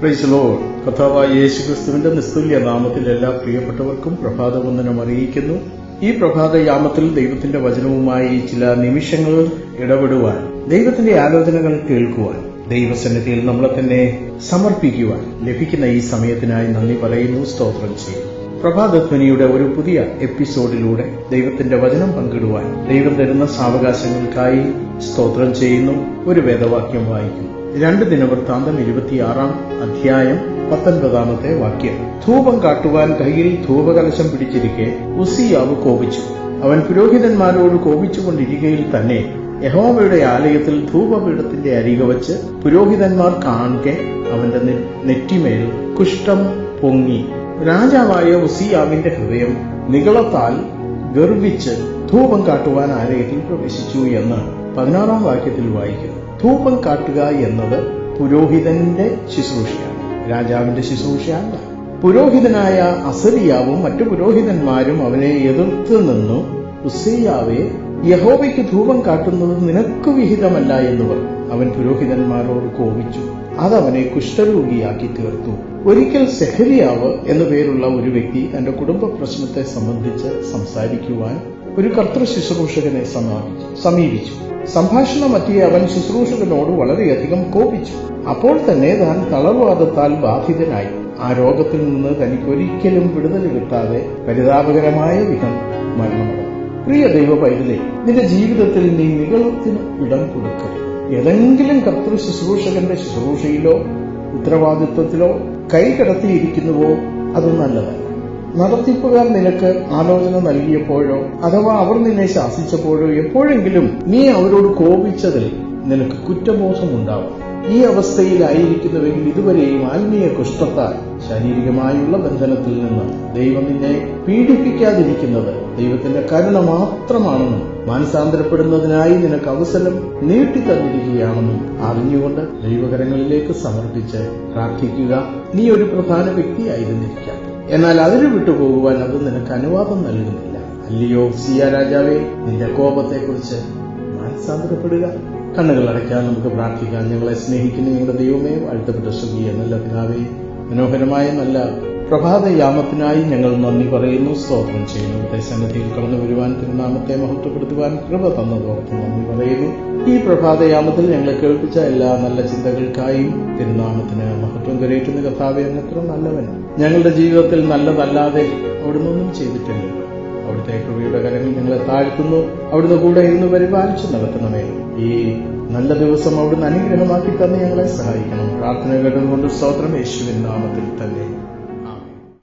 പ്രൈസലോ കഥാവായ യേശു ക്രിസ്തുവിന്റെ നിസ്തുല്യ നാമത്തിൽ എല്ലാ പ്രിയപ്പെട്ടവർക്കും പ്രഭാതവന്ദനം അറിയിക്കുന്നു. ഈ പ്രഭാതയാമത്തിൽ ദൈവത്തിന്റെ വചനവുമായി ചില നിമിഷങ്ങൾ ഇടപെടുവാൻ ദൈവത്തിന്റെ ആലോചനകൾ കേൾക്കുവാൻ ദൈവസന്നിധിയിൽ നമ്മളെ തന്നെ സമർപ്പിക്കുവാൻ ലഭിക്കുന്ന ഈ സമയത്തിനായി നന്ദി പറയുന്നു സ്തോത്രം ചെയ്യുന്നു. പ്രഭാതധ്വനിയുടെ ഒരു പുതിയ എപ്പിസോഡിലൂടെ ദൈവത്തിന്റെ വചനം പങ്കിടുവാൻ ദൈവം തരുന്ന സാവകാശങ്ങൾക്കായി സ്തോത്രം ചെയ്യുന്നു. ഒരു വേദവാക്യം വായിക്കുന്നു. രണ്ട് ദിനവൃത്താന്തം ഇരുപത്തിയാറാം അധ്യായം പത്തൊൻപതാമത്തെ വാക്യം. ധൂപം കാട്ടുവാൻ കയ്യിൽ ധൂപകലശം പിടിച്ചിരിക്കെ ഉസിയാവ് കോപിച്ചു. അവൻ പുരോഹിതന്മാരോട് കോപിച്ചുകൊണ്ടിരിക്കയിൽ തന്നെ യഹോവയുടെ ആലയത്തിൽ ധൂപപീഠത്തിന്റെ അരികെ വച്ച് പുരോഹിതന്മാർ കാണെ അവന്റെ നെറ്റിമേൽ കുഷ്ഠം പൊങ്ങി. രാജാവായ ഉസിയാവിന്റെ ഹൃദയം നികളത്താൽ ഗർവിച്ച് ധൂപം കാട്ടുവാൻ ആലയത്തിൽ പ്രവേശിച്ചു എന്ന് പതിനാറാം വാക്യത്തിൽ വായിക്കുന്നു. ധൂപം കാട്ടുക എന്നത് പുരോഹിതന്റെ ശുശ്രൂഷയാണ്. രാജാവിന്റെ ശുശ്രൂഷയല്ല പുരോഹിതനായ അസരിയാവും മറ്റു പുരോഹിതന്മാരും അവനെ എതിർത്ത് നിന്നു ഉസയ്യാവെ യഹോബയ്ക്ക് ധൂപം കാട്ടുന്നത് നിനക്ക് വിഹിതമല്ല എന്ന് പറഞ്ഞു. അവൻ പുരോഹിതന്മാരോട് കോപിച്ചു. അതവനെ കുഷ്ഠരോഗിയാക്കി തീർത്തു. ഒരിക്കൽ സെഹരിയാവ് എന്നു പേരുള്ള ഒരു വ്യക്തി തന്റെ കുടുംബ പ്രശ്നത്തെ സംബന്ധിച്ച് സംസാരിക്കുവാൻ ഒരു കർത്തൃ ശുശ്രൂഷകനെ സമീപിച്ചു. സംഭാഷണം എത്തിയ അവൻ ശുശ്രൂഷകനോട് വളരെയധികം കോപിച്ചു. അപ്പോൾ തന്നെ താൻ തളർവാദത്താൽ ബാധിതനായി. ആ രോഗത്തിൽ നിന്ന് തനിക്കൊരിക്കലും വിടുതൽ കിട്ടാതെ പരിതാപകരമായ വിധം മരണമടഞ്ഞു. പ്രിയ ദൈവ പൈതലെ നിന്റെ ജീവിതത്തിൽ നീ നികളത്തിന് ഇടം കൊടുക്കരുത്. ഏതെങ്കിലും കർത്തൃ ശുശ്രൂഷകന്റെ ശുശ്രൂഷയിലോ ഉത്തരവാദിത്വത്തിലോ കൈകടത്തിയിരിക്കുന്നുവോ അത് നല്ലതല്ല. നടത്തിപ്പുകാർ നിനക്ക് ആലോചന നൽകിയപ്പോഴോ അഥവാ അവർ നിന്നെ ശാസിച്ചപ്പോഴോ എപ്പോഴെങ്കിലും നീ അവരോട് കോപിച്ചതിൽ നിനക്ക് കുറ്റബോധം കുറ്റബോധമുണ്ടാവും. ഈ അവസ്ഥയിലായിരിക്കുന്നുവെങ്കിൽ ഇതുവരെയും ആത്മീയ കുഷ്ഠത്താൽ ശാരീരികമായുള്ള ബന്ധനത്തിൽ നിന്ന് ദൈവം നിന്നെ പീഡിപ്പിക്കാതിരിക്കുന്നത് ദൈവത്തിന്റെ കരുണ മാത്രമാണെന്നും മാനസാന്തരപ്പെടുന്നതിനായി നിനക്ക് അവസരം നീട്ടി തന്നിരിക്കുകയാണെന്നും അറിഞ്ഞുകൊണ്ട് ദൈവകരങ്ങളിലേക്ക് സമർപ്പിച്ച് പ്രാർത്ഥിക്കുക. നീ ഒരു പ്രധാന വ്യക്തിയായിരുന്നിരിക്കാം. എന്നാൽ അതിന് വിട്ടുപോകുവാൻ അത് നിനക്ക് അനുവാദം നൽകുന്നില്ല. അല്ലയോ സിയ രാജാവേ നിന്റെ കോപത്തെക്കുറിച്ച് മാനസാന്തരപ്പെടുക. കണ്ണുകൾ അടയ്ക്കാൻ നമുക്ക് പ്രാർത്ഥിക്കാം. ഞങ്ങളെ സ്നേഹിക്കുന്ന ഞങ്ങളുടെ ദൈവമേ വാഴ്ത്തപ്പെട്ട സ്വർഗീയ നല്ല പിതാവേ മനോഹരമായ നല്ല പ്രഭാതയാമത്തിനായി ഞങ്ങൾ നന്ദി പറയുന്നു. സ്തോത്രം ചെയ്യുന്നു. സന്നിധിയിൽ കടന്നു വരുവാൻ തിരുനാമത്തെ മഹത്വപ്പെടുത്തുവാൻ കൃപ തന്നതോർത്ത് നന്ദി പറയുന്നു. ഈ പ്രഭാതയാമത്തിൽ ഞങ്ങളെ കേൾപ്പിച്ച എല്ലാ നല്ല ചിന്തകൾക്കായും തിരുനാമത്തിന് മഹത്വം കരയേറ്റുന്ന കഥാവെ എത്ര ഞങ്ങളുടെ ജീവിതത്തിൽ നല്ലതല്ലാതെ അവിടുന്ന് ഒന്നും ചെയ്തിട്ടില്ല. അവിടുത്തെ കൃപയുടെ കരങ്ങൾ ഞങ്ങളെ താഴ്ത്തുന്നു. അവിടുന്ന് കൂടെ ഇരുന്ന് പരിപാലിച്ചു നടത്തണമേ ഈ നല്ല ദിവസം അവിടുന്ന് അനുഗ്രഹമാക്കി തന്നെ ഞങ്ങളെ സഹായിക്കണം. പ്രാർത്ഥന കേട്ടതുകൊണ്ട് സ്തോത്രം യേശുവിൻ നാമത്തിൽ തന്നെ.